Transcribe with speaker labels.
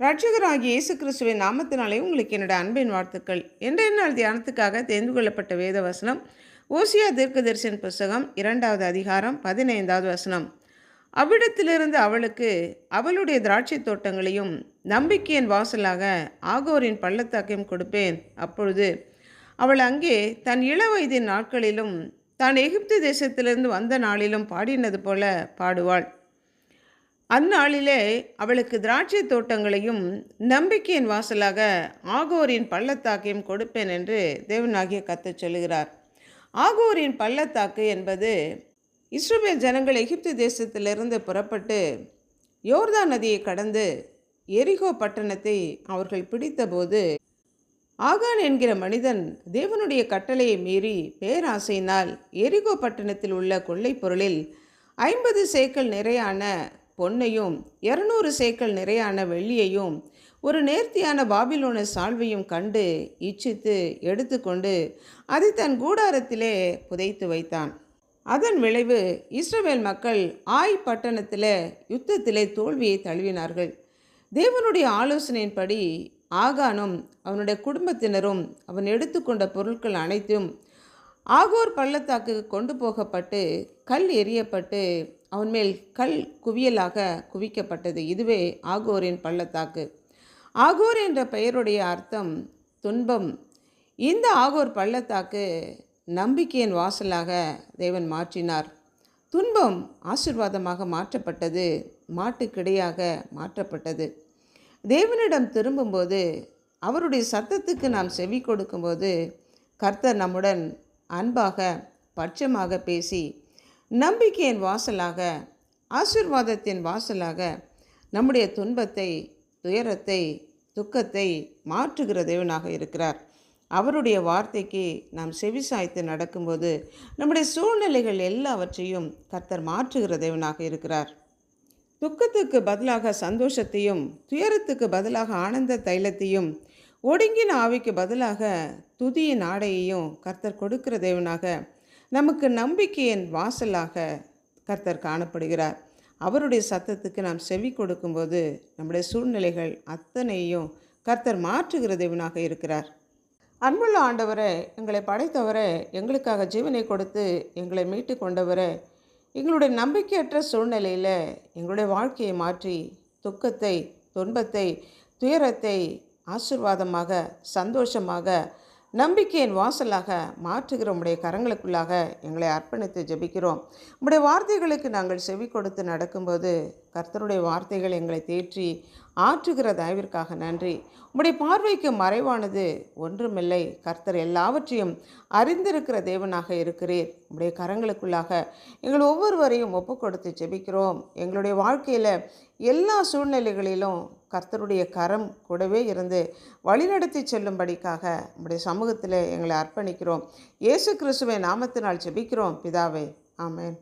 Speaker 1: ரட்சகராகிய இயேசு கிறிஸ்துவின் நாமத்தினாலே உங்களுக்கு என்னோட அன்பின் வாழ்த்துக்கள். இன்றைய நாள் தியானத்துக்காக தெரிந்து கொள்ளப்பட்ட வேத வசனம் ஓசியா தீர்க்கதரிசன் புஸ்தகம் இரண்டாவது அதிகாரம் பதினைந்தாவது வசனம். அவ்விடத்திலிருந்து அவளுக்கு அவளுடைய திராட்சை தோட்டங்களையும் நம்பிக்கையின் வாசலாக ஆகோரின் பள்ளத்தாக்கையும் கொடுப்பேன். அப்பொழுது அவள் அங்கே தன் இள வயதின் நாட்களிலும் தான் எகிப்து தேசத்திலிருந்து வந்த நாளிலும் பாடினது போல பாடுவாள். அந்நாளிலே அவளுக்கு திராட்சை தோட்டங்களையும் நம்பிக்கையின் வாசலாக ஆகோரின் பள்ளத்தாக்கையும் கொடுப்பேன் என்று தேவனாகிய கத்தச் சொல்கிறார் ஆகோரின் பள்ளத்தாக்கு என்பது இஸ்ரவேல் ஜனங்கள் எகிப்து தேசத்திலிருந்து புறப்பட்டு யோர்தான் நதியை கடந்து எரிகோ பட்டணத்தை அவர்கள் பிடித்தபோது ஆகான் என்கிற மனிதன் தேவனுடைய கட்டளையை மீறி பேராசையினால் எரிகோ பட்டணத்தில் உள்ள கொள்ளைப் பொருளில் ஐம்பது சேக்கல் நிறையான பொன்னையும் இருநூறு சேக்கல் நிறையான வெள்ளியையும் ஒரு நேர்த்தியான பாபிலோன சால்வையும் கண்டு இச்சித்து எடுத்துக்கொண்டு அதை தன் கூடாரத்திலே புதைத்து வைத்தான். அதன் விளைவு இஸ்ரவேல் மக்கள் ஆய் பட்டணத்தில் யுத்தத்திலே தோல்வியை தழுவினார்கள். தேவனுடைய ஆலோசனையின்படி ஆகானும் அவனுடைய குடும்பத்தினரும் அவன் எடுத்துக்கொண்ட பொருட்கள் அனைத்தும் ஆகோர் பள்ளத்தாக்கு கொண்டு போகப்பட்டு கல் எறியப்பட்டு அவன் மேல் கல் குவியலாக குவிக்கப்பட்டது. இதுவே ஆகோரின் பள்ளத்தாக்கு. ஆகோர் என்ற பெயருடைய அர்த்தம் துன்பம். இந்த ஆகோர் பள்ளத்தாக்கு நம்பிக்கையின் வாசலாக தேவன் மாற்றினார். துன்பம் ஆசிர்வாதமாக மாற்றப்பட்டது. மாட்டுக்கிடையாக மாற்றப்பட்டது. தேவனிடம் திரும்பும்போது அவருடைய சத்தத்துக்கு நாம் செவி கொடுக்கும்போது கர்த்தர் நம்முடன் அன்பாக பட்சமாக பேசி நம்பிக்கையின் வாசலாக ஆசிர்வாதத்தின் வாசலாக நம்முடைய துன்பத்தை துயரத்தை துக்கத்தை மாற்றுகிற தேவனாக இருக்கிறார். அவருடைய வார்த்தைக்கு நாம் செவிசாய்த்து நடக்கும்போது நம்முடைய சூழ்நிலைகள் எல்லாவற்றையும் கர்த்தர் மாற்றுகிற தேவனாக இருக்கிறார். துக்கத்துக்கு பதிலாக சந்தோஷத்தையும் துயரத்துக்கு பதிலாக ஆனந்த தைலத்தையும் ஒடுங்கின ஆவிக்கு பதிலாக துதியின் ஆடையையும் கர்த்தர் கொடுக்கிற தேவனாக நமக்கு நம்பிக்கையின் வாசலாக கர்த்தர் காணப்படுகிறார். அவருடைய சத்தத்துக்கு நாம் செவி கொடுக்கும்போது நம்முடைய சூழ்நிலைகள் அத்தனையும் கர்த்தர் மாற்றுகிற தேவனாக இருக்கிறார். அன்புள்ள ஆண்டவரே எங்களை படைத்தவரே எங்களுக்காக ஜீவனை கொடுத்து எங்களை மீட்டு கொண்டவரே எங்களுடைய நம்பிக்கையற்ற சூழ்நிலையில் எங்களுடைய வாழ்க்கையை மாற்றி துக்கத்தை துன்பத்தை துயரத்தை ஆசிர்வாதமாக சந்தோஷமாக நம்பிக்கையின் வாசலாக மாற்றுகிற உடைய கரங்களுக்குள்ளாக எங்களை அர்ப்பணித்து ஜெபிக்கிறோம். உடைய வார்த்தைகளுக்கு நாங்கள் செவி கொடுத்து நடக்கும்போது கர்த்தருடைய வார்த்தைகள் எங்களை தேற்றி ஆற்றுகிற தயவிற்காக நன்றி. உம்முடைய பார்வைக்கு மறைவானது ஒன்றுமில்லை. கர்த்தர் எல்லாவற்றையும் அறிந்திருக்கிற தேவனாக இருக்கிறீர். உம்முடைய கரங்களுக்குள்ளாக எங்கள் ஒவ்வொருவரையும் ஒப்பு கொடுத்து ஜெபிக்கிறோம். எங்களுடைய வாழ்க்கையில் எல்லா சூழ்நிலைகளிலும் கர்த்தருடைய கரம் கூடவே இருந்து வழிநடத்தி செல்லும்படிக்காக நம்முடைய சமூகத்தில் எங்களை அர்ப்பணிக்கிறோம். இயேசு கிறிஸ்துவை நாமத்தினால் ஜெபிக்கிறோம். பிதாவே ஆமேன்.